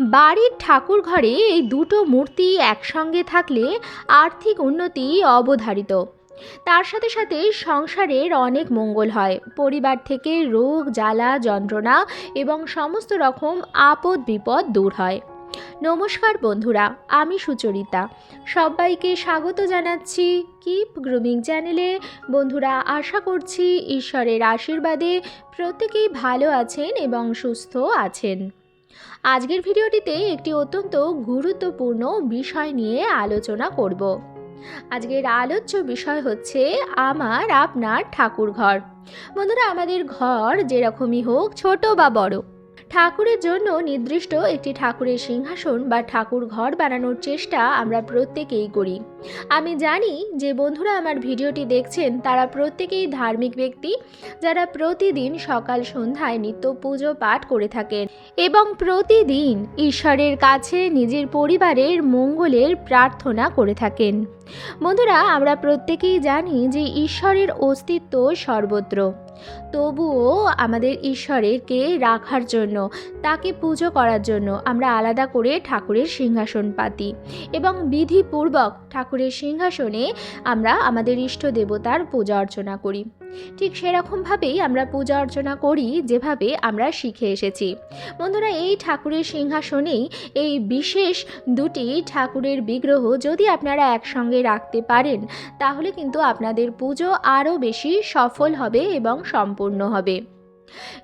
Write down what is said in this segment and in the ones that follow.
বাড়ির ঠাকুর ঘরে এই দুটো মূর্তি একসঙ্গে থাকলে আর্থিক উন্নতি অবধারিত। তার সাথে সাথে সংসারের অনেক মঙ্গল হয়। পরিবার থেকে রোগ, জ্বালা, যন্ত্রণা এবং সমস্ত রকম আপদ বিপদ দূর হয়। নমস্কার বন্ধুরা, আমি সুচরিতা। সবাইকে স্বাগত জানাচ্ছি কিপ গ্রুমিং চ্যানেলে বন্ধুরা, আশা করছি ঈশ্বরের আশীর্বাদে প্রত্যেকেই ভালো আছেন এবং সুস্থ আছেন। আজকের ভিডিওটিতে একটি অত্যন্ত গুরুত্বপূর্ণ বিষয় নিয়ে আলোচনা করব। আজকের আলোচ্য বিষয় হচ্ছে আমার আপনার ঠাকুর ঘর বন্ধুরা, আমাদের ঘর যেরকমই হোক, ছোট বা বড় ঠাকুরের জন্য নির্দিষ্ট একটি ঠাকুরের সিংহাসন বা ঠাকুর ঘর বানানোর চেষ্টা আমরা প্রত্যেকেই করি। আমি জানি যে বন্ধুরা আমার ভিডিওটি দেখছেন, তারা প্রত্যেকেই ধার্মিক ব্যক্তি যারা প্রতিদিন সকাল সন্ধ্যায় নিত্য পুজো পাঠ করে থাকেন এবং প্রতিদিন ঈশ্বরের কাছে নিজের পরিবারের মঙ্গলের প্রার্থনা করে থাকেন। বন্ধুরা, আমরা প্রত্যেকেই জানি যে ঈশ্বরের অস্তিত্ব সর্বত্র। তবুও আমাদের ঈশ্বরেরকে রাখার জন্য, তাকে পুজো করার জন্য আমরা আলাদা করে ঠাকুরের সিংহাসন পাতি এবং বিধিপূর্বক ঠাকুরের সিংহাসনে আমরা আমাদের ইষ্ট দেবতার পূজা অর্চনা করি। ঠিক সেরকমভাবেই আমরা পূজা অর্চনা করি, যেভাবে আমরা শিখে এসেছি। বন্ধুরা, এই ঠাকুরের সিংহাসনেই এই বিশেষ দুটি ঠাকুরের বিগ্রহ যদি আপনারা একসঙ্গে রাখতে পারেন, তাহলে কিন্তু আপনাদের পুজো আরও বেশি সফল হবে এবং সম্পূর্ণ হবে।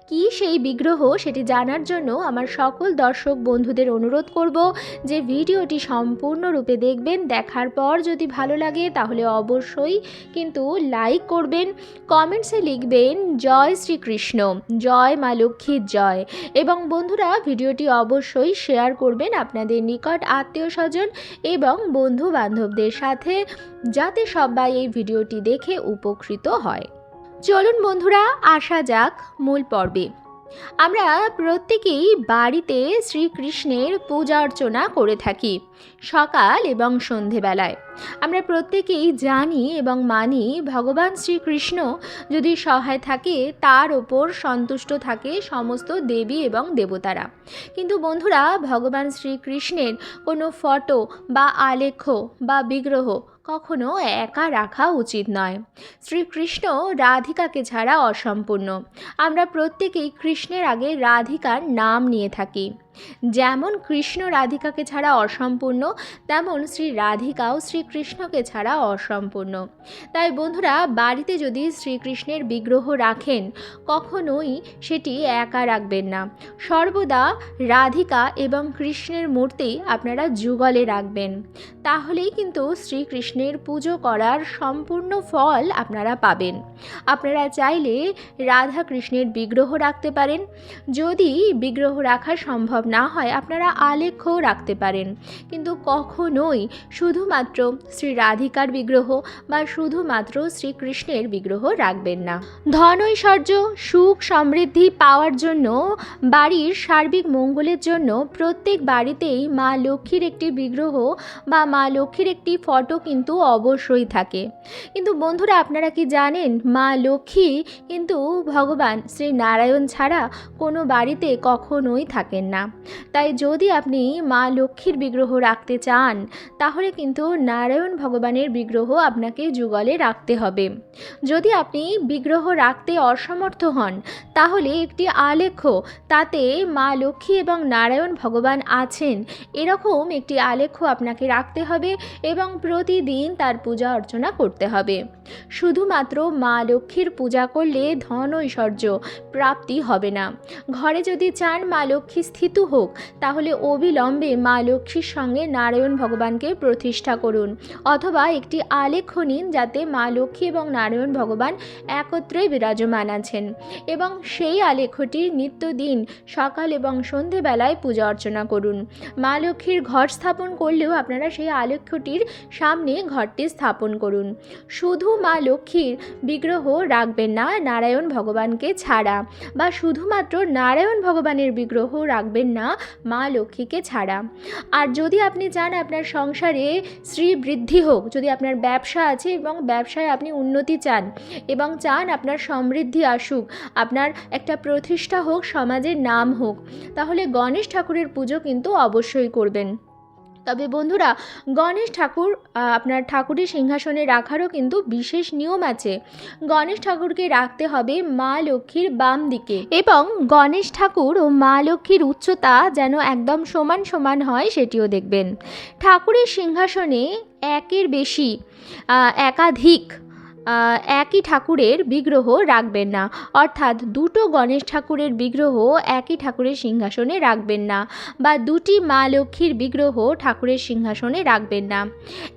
কি সেই বিগ্রহ সেটি জানার জন্য আমার সকল দর্শক বন্ধুদের অনুরোধ করব যে ভিডিওটি সম্পূর্ণরূপে দেখবেন, দেখার পর যদি ভালো লাগে তাহলে অবশ্যই কিন্তু লাইক করবেন, কমেন্টসে লিখবেন, জয় শ্রীকৃষ্ণ, জয় মা লক্ষ্মীর জয় এবং বন্ধুরা ভিডিওটি অবশ্যই শেয়ার করবেন আপনাদের নিকট আত্মীয় স্বজন এবং বন্ধু বান্ধবদের সাথে, যাতে সবাই এই ভিডিওটি দেখে উপকৃত হয়। চলুন বন্ধুরা, আসা যাক মূল পর্বে। আমরা প্রত্যেকেই বাড়িতে শ্রীকৃষ্ণের পূজা অর্চনা করে থাকি, সকাল এবং সন্ধেবেলায়। আমরা প্রত্যেকেই জানি এবং মানি ভগবান শ্রীকৃষ্ণ যদি সহায় থাকে, তার ওপর সন্তুষ্ট থাকে সমস্ত দেবী এবং দেবতারা। কিন্তু বন্ধুরা, ভগবান শ্রীকৃষ্ণের কোনো ফটো বা আলেখ্য বা বিগ্রহ কখনো একা রাখা উচিত নয়। শ্রীকৃষ্ণ রাধিকাকে ছাড়া অসম্পূর্ণ। আমরা প্রত্যেকেই কৃষ্ণের আগে রাধিকার নাম নিয়ে থাকি। যেমন কৃষ্ণ রাধিকাকে ছাড়া অসম্পূর্ণ, তেমন শ্রী রাধিকাও শ্রীকৃষ্ণকে ছাড়া অসম্পূর্ণ। তাই বন্ধুরা, বাড়িতে যদি শ্রীকৃষ্ণের বিগ্রহ রাখেন, কখনোই সেটি একা রাখবেন না। সর্বদা রাধিকা এবং কৃষ্ণের মূর্তি আপনারা যুগলে রাখবেন। তাহলেই কিন্তু শ্রীকৃষ্ণের পুজো করার সম্পূর্ণ ফল আপনারা পাবেন। আপনারা চাইলে রাধা কৃষ্ণের বিগ্রহ রাখতে পারেন। যদি বিগ্রহ রাখা সম্ভব না হয় আপনারা আলেখ্যও রাখতে পারেন। কিন্তু কখনোই শুধুমাত্র শ্রী রাধিকার বিগ্রহ বা শুধুমাত্র শ্রীকৃষ্ণের বিগ্রহ রাখবেন না। ধন ঐশ্বর্য, সুখ সমৃদ্ধি পাওয়ার জন্য, বাড়ির সার্বিক মঙ্গলের জন্য প্রত্যেক বাড়িতেই মা লক্ষ্মীর একটি বিগ্রহ বা মা লক্ষ্মীর একটি ফটো কিন্তু অবশ্যই থাকে। কিন্তু বন্ধুরা, আপনারা কি জানেন, মা লক্ষ্মী কিন্তু ভগবান শ্রী নারায়ণ ছাড়া কোনো বাড়িতে কখনোই থাকেন না। তাই যদি আপনি মা লক্ষ্মীর বিগ্রহ রাখতে চান, তাহলে কিন্তু নারায়ণ ভগবানের বিগ্রহ আপনাকে যুগলে রাখতে হবে। যদি আপনি বিগ্রহ রাখতে অসমর্থ হন, তাহলে একটি আলেখ্য, তাতে মা লক্ষ্মী এবং নারায়ণ ভগবান আছেন, এরকম একটি আলেখ্য আপনাকে রাখতে হবে এবং প্রতিদিন তার পূজা অর্চনা করতে হবে। শুধুমাত্র মা লক্ষ্মীর পূজা করলে ধন ঐশ্বর্য প্রাপ্তি হবে না। ঘরে যদি চান মা লক্ষ্মী স্থিত হোক, তাহলে অবিলম্বে মা লক্ষ্মীর সঙ্গে নারায়ণ ভগবানকে প্রতিষ্ঠা করুন অথবা একটি আলেখ্য নিন যাতে মা লক্ষ্মী এবং নারায়ণ ভগবান একত্রে বিরাজমান আছেন এবং সেই আলেখ্যটির নিত্যদিন সকাল এবং সন্ধেবেলায় পূজা অর্চনা করুন। মা লক্ষ্মীর ঘর স্থাপন করলেও আপনারা সেই আলেখ্যটির সামনে ঘরটি স্থাপন করুন। শুধু মা লক্ষ্মীর বিগ্রহ রাখবেন না, নারায়ণ ভগবানকে ছাড়া। বা শুধুমাত্র নারায়ণ ভগবানের বিগ্রহ রাখবেন না, মা লক্ষ্মীকে ছাড়া। আর যদি আপনি চান আপনার সংসারে শ্রী বৃদ্ধি হোক, যদি আপনার ব্যবসা আছে এবং ব্যবসায় আপনি উন্নতি চান এবং চান আপনার সমৃদ্ধি আসুক, আপনার একটা প্রতিষ্ঠা হোক, সমাজের নাম হোক, তাহলে গণেশ ঠাকুরের পুজো কিন্তু অবশ্যই করবেন। তবে বন্ধুরা, গণেশ ঠাকুর আপনার ঠাকুরের সিংহাসনে রাখারও কিন্তু বিশেষ নিয়ম আছে। গণেশ ঠাকুরকে রাখতে হবে মা লক্ষ্মীর বাম দিকে এবং গণেশ ঠাকুর ও মা লক্ষ্মীর উচ্চতা যেন একদম সমান সমান হয় সেটিও দেখবেন। ঠাকুরের সিংহাসনে একের বেশি একাধিক একই ঠাকুরের বিগ্রহ রাখবেন না। অর্থাৎ দুটো গণেশ ঠাকুরের বিগ্রহ একই ঠাকুরের সিংহাসনে রাখবেন না বা দুটি মা লক্ষ্মীর বিগ্রহ ঠাকুরের সিংহাসনে রাখবেন না।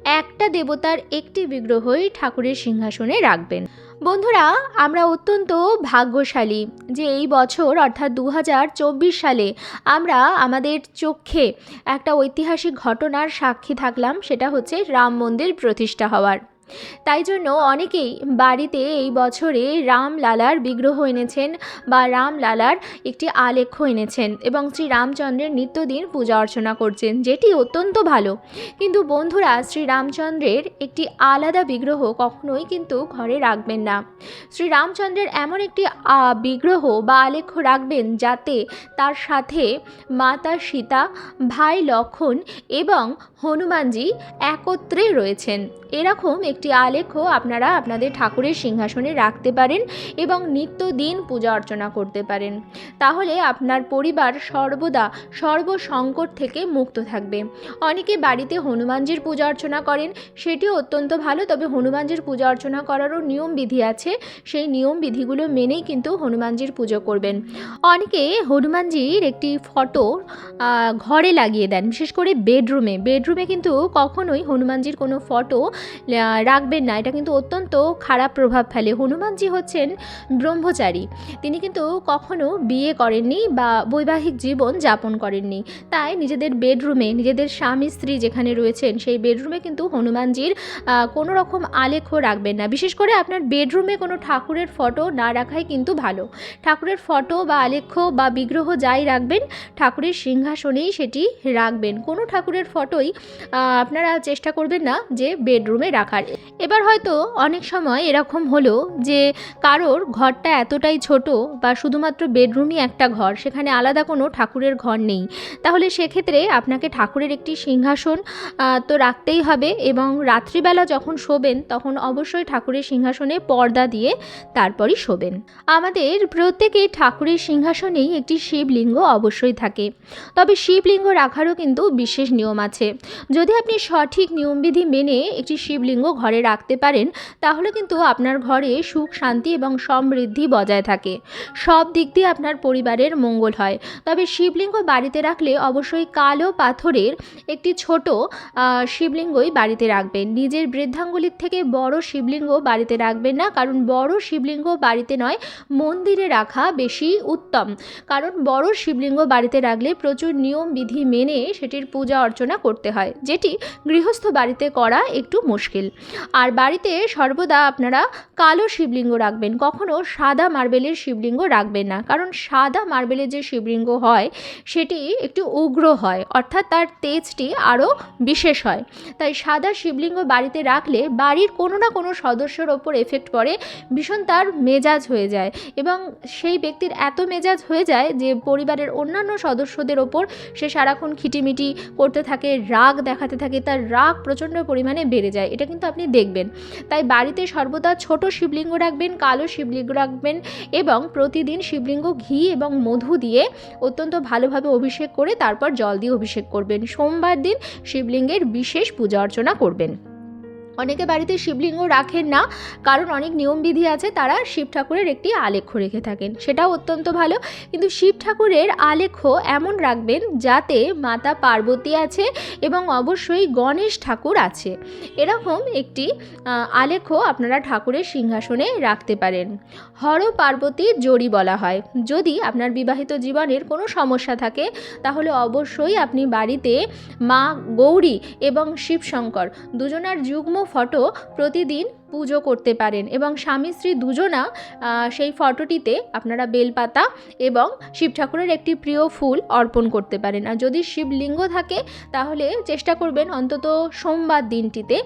একটা দেবতার একটি বিগ্রহই ঠাকুরের সিংহাসনে রাখবেন। বন্ধুরা, আমরা অত্যন্ত ভাগ্যশালী যে এই বছর, অর্থাৎ দু হাজার চব্বিশ সালে, আমরা আমাদের চোখে একটা ঐতিহাসিক ঘটনার সাক্ষী থাকলাম, সেটা হচ্ছে রাম মন্দির প্রতিষ্ঠা হওয়ার। তাই জন্য অনেকেই বাড়িতে এই বছরে রাম লালার বিগ্রহ এনেছেন বা রাম লালার একটি আলেখ্য এনেছেন এবং শ্রী রামচন্দ্রের নিত্যদিন পূজা অর্চনা করছেন, যেটি অত্যন্ত ভালো। কিন্তু বন্ধুরা শ্রী রামচন্দ্রের একটি আলাদা বিগ্রহ কখনোই কিন্তু ঘরে রাখবেন না। শ্রী রামচন্দ্রের এমন একটি বিগ্রহ বা আলেখ্য রাখবেন যাতে তার সাথে মাতা সীতা, ভাই লক্ষণ এবং হনুমানজি একত্রে রয়েছেন। এরকম একটি আলেখ্য আপনারা আপনাদের ঠাকুরের সিংহাসনে রাখতে পারেন এবং নিত্যদিন পূজা অর্চনা করতে পারেন। তাহলে আপনার পরিবার সর্বদা সর্বসংকট থেকে মুক্ত থাকবে। অনেকে বাড়িতে হনুমানজির পূজা অর্চনা করেন, সেটিও অত্যন্ত ভালো, তবে হনুমানজির পূজা অর্চনা করারও নিয়ম বিধি আছে। সেই নিয়ম বিধিগুলো মেনেই কিন্তু হনুমানজির পুজো করবেন। অনেকে হনুমানজির একটি ফটো ঘরে লাগিয়ে দেন, বিশেষ করে বেডরুমে। বেডরুমে কিন্তু কখনোই হনুমানজির কোনো ফটো রাখবেন না। এটা কিন্তু অত্যন্ত খারাপ প্রভাব ফেলে। হনুমানজি হচ্ছেন ব্রহ্মচারী। তিনি কিন্তু কখনো বিয়ে করেননি বা বৈবাহিক জীবন যাপন করেননি। তাই নিজেদের বেডরুমে, নিজেদের স্বামী স্ত্রী যেখানে রয়েছেন, সেই বেডরুমে কিন্তু হনুমানজির কোনো রকম আলেখ্য রাখবেন না। বিশেষ করে আপনার বেডরুমে কোনো ঠাকুরের ফটো না রাখাই কিন্তু ভালো। ঠাকুরের ফটো বা আলেখ্য বা বিগ্রহ যাই রাখবেন, ঠাকুরের সিংহাসনেই সেটি রাখবেন। কোনো ঠাকুরের ফটোই আপনারা চেষ্টা করবেন না যে বেডরুমে রাখার। এবার হয়তো অনেক সময় এরকম হলো যে কারোর ঘরটা এতটাই ছোট বা শুধুমাত্র বেডরুমই একটা ঘর, সেখানে আলাদা কোনো ঠাকুরের ঘর নেই। তাহলে সেক্ষেত্রে আপনাকে ঠাকুরের একটি সিংহাসন তো রাখতেই হবে এবং রাত্রিবেলা যখন শোবেন তখন অবশ্যই ঠাকুরের সিংহাসনে পর্দা দিয়ে তারপরই শোবেন। আমাদের প্রত্যেকের ঠাকুরের সিংহাসনেই একটি শিবলিঙ্গ অবশ্যই থাকে। তবে শিবলিঙ্গ রাখারও কিন্তু বিশেষ নিয়ম আছে। যদি আপনি সঠিক নিয়মবিধি মেনে একটি শিবলিঙ্গ ঘরে রাখতে পারেন, তাহলে কিন্তু আপনার ঘরে সুখ, শান্তি এবং সমৃদ্ধি বজায় থাকে। সব দিক দিয়ে আপনার পরিবারের মঙ্গল হয়। তবে শিবলিঙ্গ বাড়িতে রাখলে অবশ্যই কালো পাথরের একটি ছোট শিবলিঙ্গই বাড়িতে রাখবেন। নিজের বৃদ্ধাঙ্গুলির থেকে বড় শিবলিঙ্গ বাড়িতে রাখবেন না, কারণ বড় শিবলিঙ্গ বাড়িতে নয়, মন্দিরে রাখা বেশি উত্তম। কারণ বড় শিবলিঙ্গ বাড়িতে রাখলে প্রচুর নিয়ম, বিধি মেনে সেটির পূজা অর্চনা করতে হয়, যেটি গৃহস্থ বাড়িতে করা একটু মুশকিল। আর বাড়িতে সর্বদা আপনারা কালো শিবলিঙ্গ রাখবেন, কখনো সাদা মার্বেলের শিবলিঙ্গ রাখবেন না। কারণ সাদা মার্বেলের যে শিবলিঙ্গ হয়, সেটি একটু উগ্র হয়, অর্থাৎ তার তেজটি আরও বিশেষ হয়। তাই সাদা শিবলিঙ্গ বাড়িতে রাখলে বাড়ির কোনো না কোনো সদস্যর ওপর এফেক্ট পড়ে, ভীষণ তার মেজাজ হয়ে যায় এবং সেই ব্যক্তির এত মেজাজ হয়ে যায় যে পরিবারের অন্যান্য সদস্যদের ওপর সে সারাক্ষণ খিটিমিটি করতে থাকে, রাগ দেখাতে থাকে, তার রাগ প্রচণ্ড পরিমাণে বেড়ে যায়। এটা কিন্তু আপনি দেখবেন। তাই বাড়িতে সর্বদা ছোট শিবলিঙ্গ রাখবেন, কালো শিবলিঙ্গ রাখবেন এবং প্রতিদিন শিবলিঙ্গ ঘি এবং মধু দিয়ে অত্যন্ত ভালোভাবে অভিষেক করে তারপর জল দিয়ে অভিষেক করবেন। সোমবার দিন শিবলিঙ্গের বিশেষ পূজা অর্চনা করবেন। অনেকে বাড়িতে শিবলিঙ্গ রাখেন না, কারণ অনেক নিয়মবিধি আছে, তারা শিব ঠাকুরের একটি আলেখ্য রেখে থাকেন। সেটাও অত্যন্ত ভালো। কিন্তু শিব ঠাকুরের আলেখ্য এমন রাখবেন যাতে মাতা পার্বতী আছে এবং অবশ্যই গণেশ ঠাকুর আছে। এরকম একটি আলেখ্য আপনারা ঠাকুরের সিংহাসনে রাখতে পারেন। হর পার্বতী জড়ি বলা হয়। যদি আপনার বিবাহিত জীবনের কোনো সমস্যা থাকে, তাহলে অবশ্যই আপনি বাড়িতে মা গৌরী এবং শিবশঙ্কর, দুজনার যুগ্ম ফটো প্রতিদিন পুজো করতে পারেন এবং স্বামী স্ত্রী দুজনা সেই ফটোটিতে আপনারা বেলপাতা এবং শিব ঠাকুরের একটি প্রিয় ফুল অর্পণ করতে পারেন। আর যদি শিবলিঙ্গ থাকে, তাহলে চেষ্টা করবেন অন্তত সোমবার দিনটিতে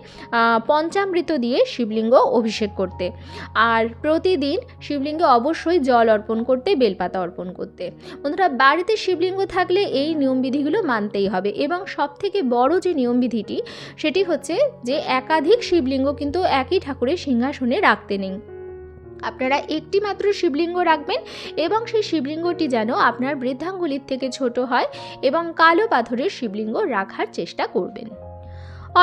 পঞ্চামৃত দিয়ে শিবলিঙ্গ অভিষেক করতে। আর প্রতিদিন শিবলিঙ্গে অবশ্যই জল অর্পণ করতে, বেলপাতা অর্পণ করতে। বন্ধুরা, বাড়িতে শিবলিঙ্গ থাকলে এই নিয়মবিধিগুলো মানতেই হবে এবং সবথেকে বড় যে নিয়মবিধিটি, সেটি হচ্ছে যে একাধিক শিবলিঙ্গ কিন্তু একই ঠাকুরের সিংহাসনে রাখতে নেই। আপনারা একটি মাত্র শিবলিঙ্গ রাখবেন এবং সেই শিবলিঙ্গটি যেন আপনার বৃদ্ধাঙ্গুলির থেকে ছোট হয় এবং কালো পাথরের শিবলিঙ্গ রাখার চেষ্টা করবেন।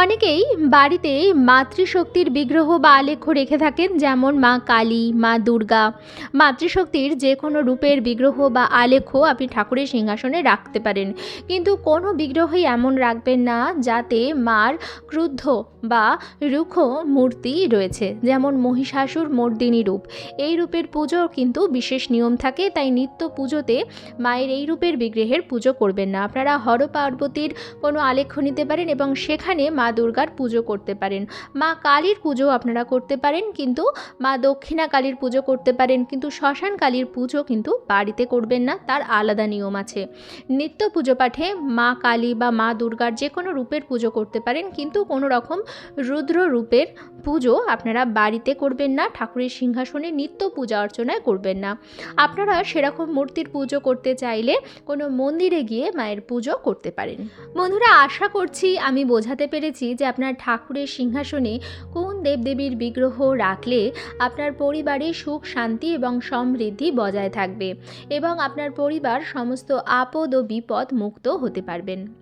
অনেকেই বাড়িতে মাতৃশক্তির বিগ্রহ বা আলেখ্য রেখে থাকেন, যেমন মা কালী, মা দুর্গা। মাতৃশক্তির যে কোনো রূপের বিগ্রহ বা আলেখ্য আপনি ঠাকুরের সিংহাসনে রাখতে পারেন। কিন্তু কোনো বিগ্রহই এমন রাখবেন না যাতে মার ক্রুদ্ধ বা রুক্ষ মূর্তি রয়েছে, যেমন মহিষাসুর মর্দিনী রূপ। এই রূপের পুজোর কিন্তু বিশেষ নিয়ম থাকে, তাই নিত্য পুজোতে মায়ের এই রূপের বিগ্রহের পুজো করবেন না। আপনারা হর পার্বতীর কোনো আলেখ্য নিতে পারেন এবং সেখানে মা দুর্গার পুজো করতে পারেন। মা কালীর পুজো আপনারা করতে পারেন, কিন্তু মা দক্ষিণা কালীর পুজো করতে পারেন, কিন্তু শ্মশান কালীর পুজো কিন্তু বাড়িতে করবেন না, তার আলাদা নিয়ম আছে। নিত্য পুজো পাঠে মা কালী বা মা দুর্গার যে কোনো রূপের পুজো করতে পারেন, কিন্তু কোনো রকম রুদ্র রূপের পুজো আপনারা বাড়িতে করবেন না, ঠাকুরের সিংহাসনে নিত্য পূজা অর্চনায় করবেন না। আপনারা সেরকম মূর্তির পুজো করতে চাইলে কোনো মন্দিরে গিয়ে মায়ের পুজো করতে পারেন। বন্ধুরা, আশা করছি আমি বোঝাতে পেরেছি। যে আপনার ঠাকুরের সিংহাসনে কোন দেবদেবীর বিগ্রহ রাখলে আপনার পরিবারে সুখ, শান্তি এবং সমৃদ্ধি বজায় থাকবে এবং আপনার পরিবার সমস্ত আপদ ও বিপদ মুক্ত হতে পারবেন।